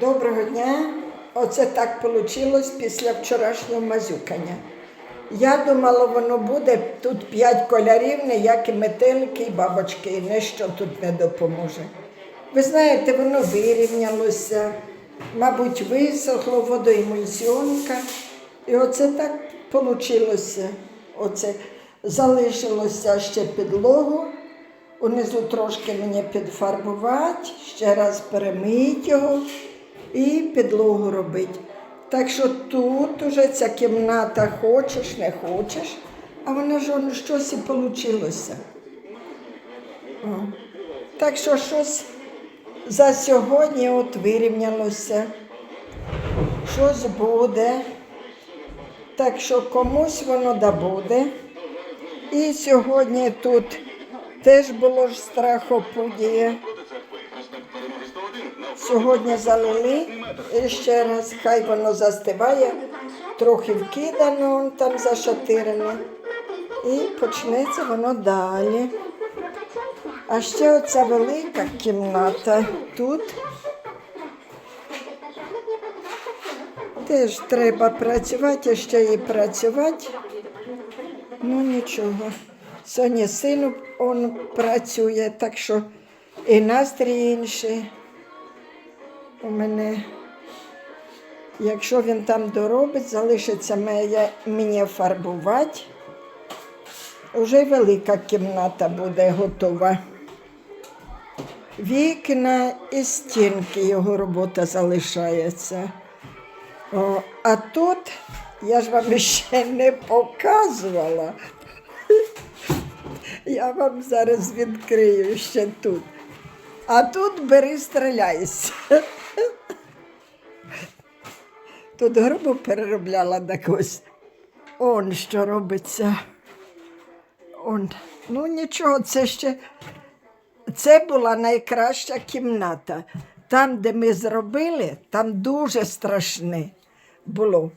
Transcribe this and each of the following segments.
Доброго дня. Оце так вийшло після вчорашнього мазюкання. Я думала, воно буде тут п'ять кольорів, ніякі метелики і бабочки, і ніщо тут не допоможе. Ви знаєте, воно вирівнялося, мабуть, висохло водоемульсіонка. І оце так вийшло. Оце залишилося ще підлогу. Унизу трошки мені підфарбувати, ще раз перемити його і підлогу робити. Так що тут уже ця кімната хочеш, не хочеш, а вона ж щось і вийшло. Так що щось за сьогодні от вирівнялося, щось буде. Так що комусь воно да буде. І сьогодні тут теж було ж страхопудіє. Сьогодні залили і ще раз, хай воно застиває, трохи вкидано, там зашатирене. І почнеться воно далі. А ще оця велика кімната тут. Теж треба працювати, ще і працювати. Ну нічого. Сьогодні сину працює, так що і настрій інший. У мене, якщо він там доробить, залишиться моє, мені фарбувати. Уже велика кімната буде готова. Вікна і стінки його робота залишається. О, а тут я ж вам ще не показувала. Я вам зараз відкрию ще тут. А тут бери стріляйся. Тут грубо переробляла так ось. Он що робиться. Он. Ну нічого, це ще. Це була найкраща кімната. Там, де ми зробили, там дуже страшне було.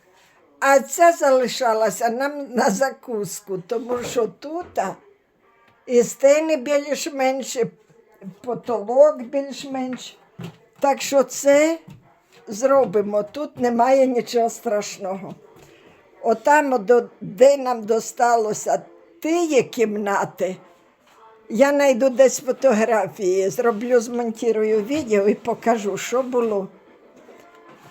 А ця залишалася нам на закуску, тому що тут і стіни більш-менш, потолок більш-менш. Так що це зробимо. Тут немає нічого страшного. Отам, де нам досталося тієї кімнати, я знайду десь фотографії, зроблю, змонтірую відео і покажу, що було.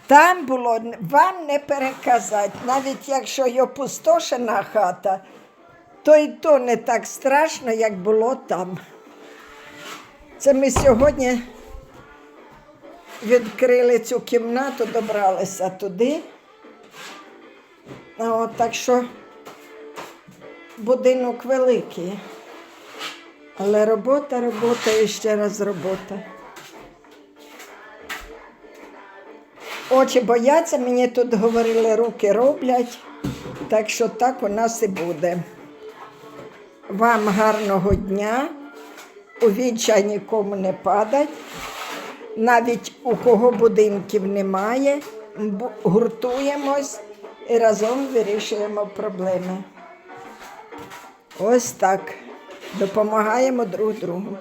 Там було вам не переказати, навіть якщо й опустошена хата, то й то не так страшно, як було там. Це ми сьогодні відкрили цю кімнату, добралися туди. От, так що будинок великий. Але робота, робота і ще раз робота. Очі бояться, мені тут говорили, руки роблять. Так що так у нас і буде. Вам гарного дня. У нікому не падать. Навіть у кого будинків немає, гуртуємось і разом вирішуємо проблеми. Ось так. Допомагаємо друг другу.